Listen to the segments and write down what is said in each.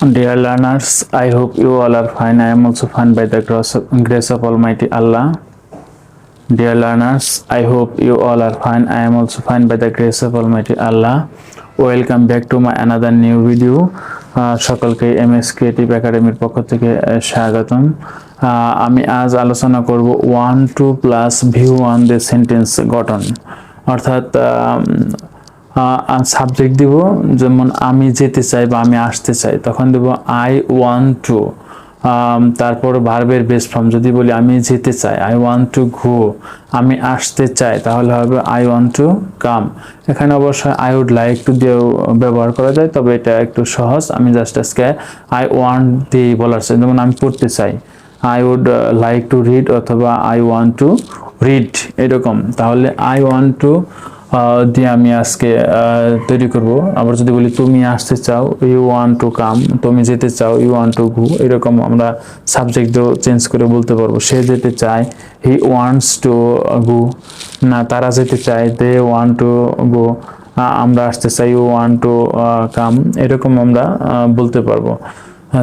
Dear learners, I hope you all are fine. I am also fine by the grace of, Almighty Allah. Dear learners, I hope you all are fine. I am also fine by the grace of Almighty Allah. Back to my another new video. আহ, সকলকে M S creative একাডেমির পক্ষ থেকে স্বাগতম আমি আজ আলোচনা করব one two plus view one the sentence গঠন অর্থাৎ সাবজেক্ট দিব, যেমন আমি যেতে চাই বা আমি আসতে চাই, তখন দেব আই ওয়ান টু তারপর ভার্বের বেস ফর্ম যদি বলি আমি যেতে চাই আই ওয়ান্ট টু গো আমি আসতে চাই, তাহলে হবে আই ওয়ান্ট টু কাম এখানে অবশ্যই আই উড লাইক টু দিয়েও ব্যবহার করা যায়, তবে এটা একটু সহজ, আমি জাস্ট আজকে আই ওয়ান্ট দিয়ে বলার চাই, যেমন আমি পড়তে চাই I would like to read অথবা আই ওয়ান্ট টু রিড এরকম। তাহলে আই ওয়ান্ট টু দিয়ে আমি আজকে তৈরি করব। আবার যদি বলি, তুমি আসতে চাও ইউ ওয়ান টু কাম তুমি যেতে চাও ইউ ওয়ান টু গো এরকম আমরা সাবজেক্টও চেঞ্জ করে বলতে পারব। সে যেতে চায় হি ওয়ান্টস টু গো না, তারা যেতে চায় দে ওয়ান টু গো আমরা আসতে চাই ইউ ওয়ান টু কাম এরকম আমরা বলতে পারব।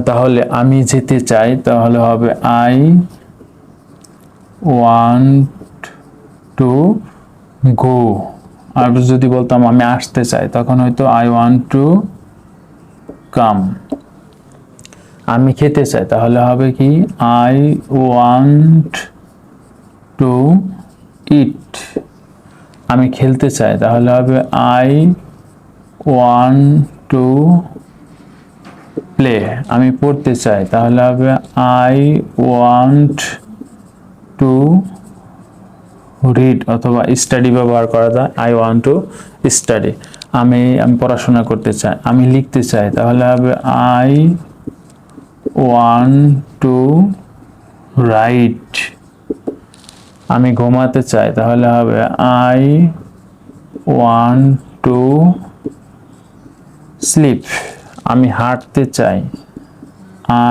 তাহলে আমি যেতে চাই, তাহলে হবে আই ওয়ান্ট টু গো আর যদি বলতাম আমি আসতে চাই, তখন হয়তো আই ওয়ান্ট টু কাম আমি খেতে চাই, তাহলে হবে কি আই ওয়ান্ট টু ইট আমি খেলতে চাই, তাহলে হবে আই ওয়ান টু প্লে আমি পড়তে চাই, তাহলে হবে আই ওয়ান্ট টু রিড অথবা স্টাডি ব্যবহার করা যায়। আই ওয়ান্ট টু স্টাডি আমি আমি পড়াশোনা করতে চাই। আমি লিখতে চাই। তাহলে হবে আই ওয়ান টু রাইট আমি ঘুমাতে চাই। তাহলে হবে আই ওয়ান টু স্লিপ আমি হাঁটতে চাই।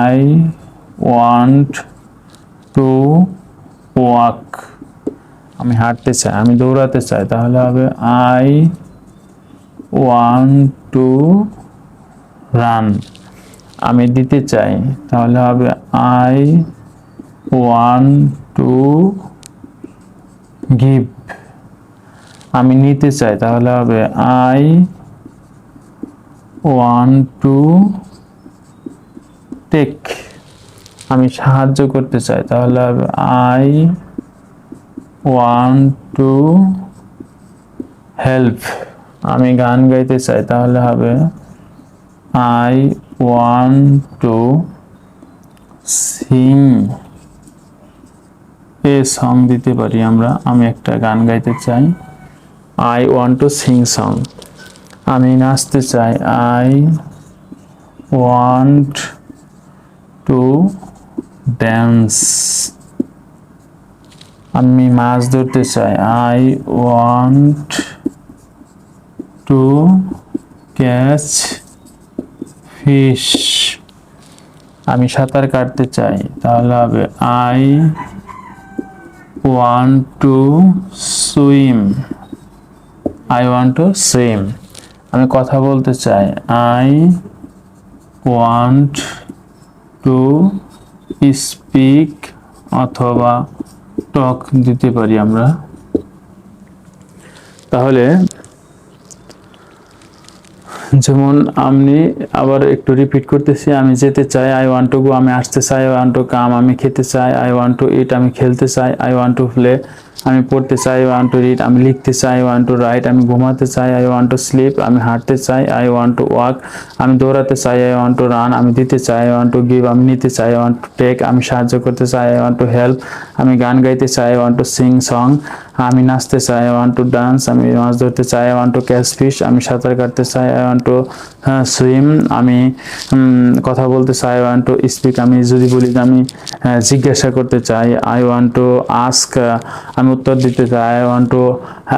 আই ওয়ান্ট টু ওয়াক আমি হাঁটতে চাই, আমি দৌড়াতে চাই, তাহলে হবে আই ওয়ান টু রান আমি দিতে চাই, তাহলে হবে আই ওয়ান টু গিভ আমি নিতে চাই, তাহলে হবে আই ওয়ান টু টেক আমি সাহায্য করতে চাই, তাহলে হবে আই ওয়ান টু হেল্প আমি গান গাইতে চাই, তাহলে হবে I want to sing a song দিতে পারি আমরা। আমি একটা গান গাইতে চাই। I want to sing song আমি নাচতে চাই। আই ওয়ান্ট টু ড্যান্স আমি মাছ ধরতে চাই। I want to catch fish আমি সাঁতার কাটতে চাই। তাহলে হবে I want to swim I want to swim আমি কথা বলতে চাই। আই ওয়ান্ট টু স্পিক অথবা টক দিতে পারি আমরা। তাহলে যেমন আমি আবার একটু রিপিট করতেছি, আমি যেতে চাই আই ওয়ান্ট টু গো আমি আসতে চাই আই ওয়ান্ট টু কাম আমি খেতে চাই আই ওয়ান্ট টু ইট আমি খেলতে চাই আই ওয়ান্ট টু প্লে আমি পড়তে চাই আই ওয়ান্ট টু রিড আমি লিখতে চাই আই ওয়ান্ট টু রাইট আমি ঘুমাতে চাই আই ওয়ান্ট টু স্লিপ আমি হাঁটতে চাই আই ওয়ান্ট টু ওয়াক আমি দৌড়াতে চাই আই ওয়ান্ট টু রান আমি দিতে চাই আই ওয়ান্ট টু গিভ আমি নিতে চাই আই ওয়ান্ট টু টেক আমি সাহায্য করতে চাই আই ওয়ান্ট টু হেল্প আমি গান গাইতে চাই I want to sing song আমি নাচতে চাই আই ওয়ান্ট টু ডান্স আমি মাছ ধরতে চাই I want to catch fish আমি সাঁতার কাটতে চাই আই ওয়ান্ট টু সুইম আমি কথা বলতে চাই আই ওয়ান্ট টু স্পিক আমি যদি বলি যে আমি আহ, জিজ্ঞাসা করতে চাই আই ওয়ান্ট টু আস্ক আমি উত্তর দিতে চাই আই ওয়ান্ট টু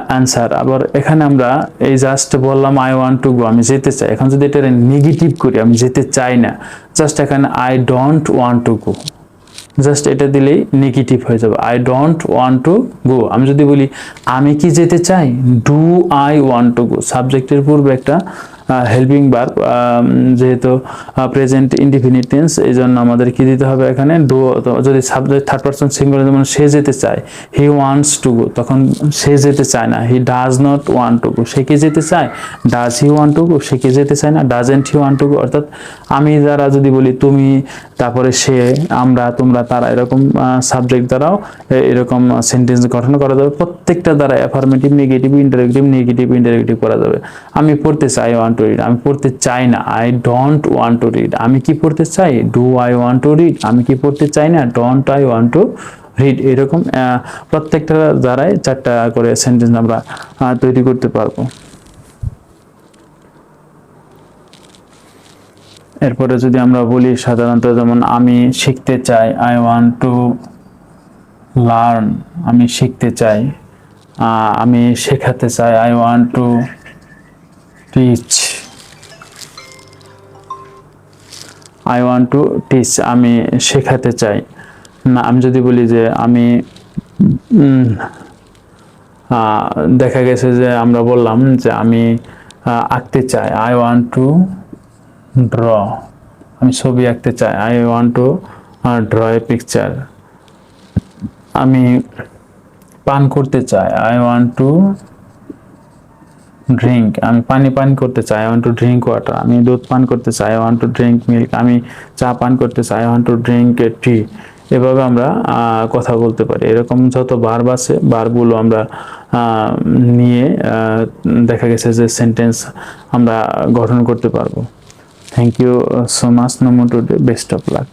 অ্যান্সার আবার এখানে আমরা এই জাস্ট বললাম আই ওয়ান্ট টু গো আমি যেতে চাই এখন যদি এটা নেগেটিভ করি আমি যেতে চাই না জাস্ট এখানে I don't want to go just এটা দিলেই নেগেটিভ হয়ে যাবে। I don't want to go আমি যদি বলি, আমি কি যেতে চাই? Do I want to go সাবজেক্টের পূর্বে একটা হেল্পিং বার যেহেতু প্রেজেন্ট ইনডিফিনিট টেন্স এই জন্য আমাদের কি দিতে হবে এখানে? ডু যদি সাবজেক্ট থার্ড পার্সন সিঙ্গুলার যেমন সে যেতে চায় হি ওয়ান্টস টু গো তখন সে যেতে চায় না। He does not want to go সে কি যেতে চায়? Does he want to go সে কি যেতে চায় না? Doesn't he want to go অর্থাৎ আমি যারা যদি বলি, তুমি, তারপরে সে, আমরা, তোমরা, তারা, এরকম সাবজেক্ট দ্বারাও এরকম সেন্টেন্স গঠন করা যাবে। প্রত্যেকটা দ্বারা affirmative negative interactive negative interactive করা যাবে। আমি পড়তে চাই ওয়ান্ট টু রিড আমি পড়তে চাই না। I don't want to read আমি কি পড়তে চাই? Do I want to read আমি কি পড়তে চাই না? Don't I want to read এরকম প্রত্যেকটা দ্বারাই চারটা করে সেন্টেন্স আমরা তৈরি করতে পারব। এরপরে যদি আমরা বলি সাধারণত যেমন, আমি শিখতে চাই আই ওয়ান্ট টু লার্ন আমি শিখতে চাই আমি শেখাতে চাই I want to teach I want to teach আমি শেখাতে চাই। আমি যদি বলি যে আমি দেখা গেছে যে আমরা বললাম যে আমি আঁকতে চাই। আই ওয়ান্ট টু ড্র আমি ছবি আঁকতে চাই। I want to draw a picture আমি পান করতে চাই। আই ওয়ান্ট টু ড্রিঙ্ক আমি পানি পান করতে চাই I want to drink water আমি দুধ পান করতে চাই I want to drink milk আমি চা পান করতে চাই I want to drink tea এভাবে আমরা কথা বলতে পারি। এরকম যত বারব আছে বারগুলো আমরা নিয়ে দেখা গেছে যে সেন্টেন্স আমরা গঠন করতে পারব। থ্যাংক ইউ সো মাচ নমো টুডে বেস্ট অফ লাক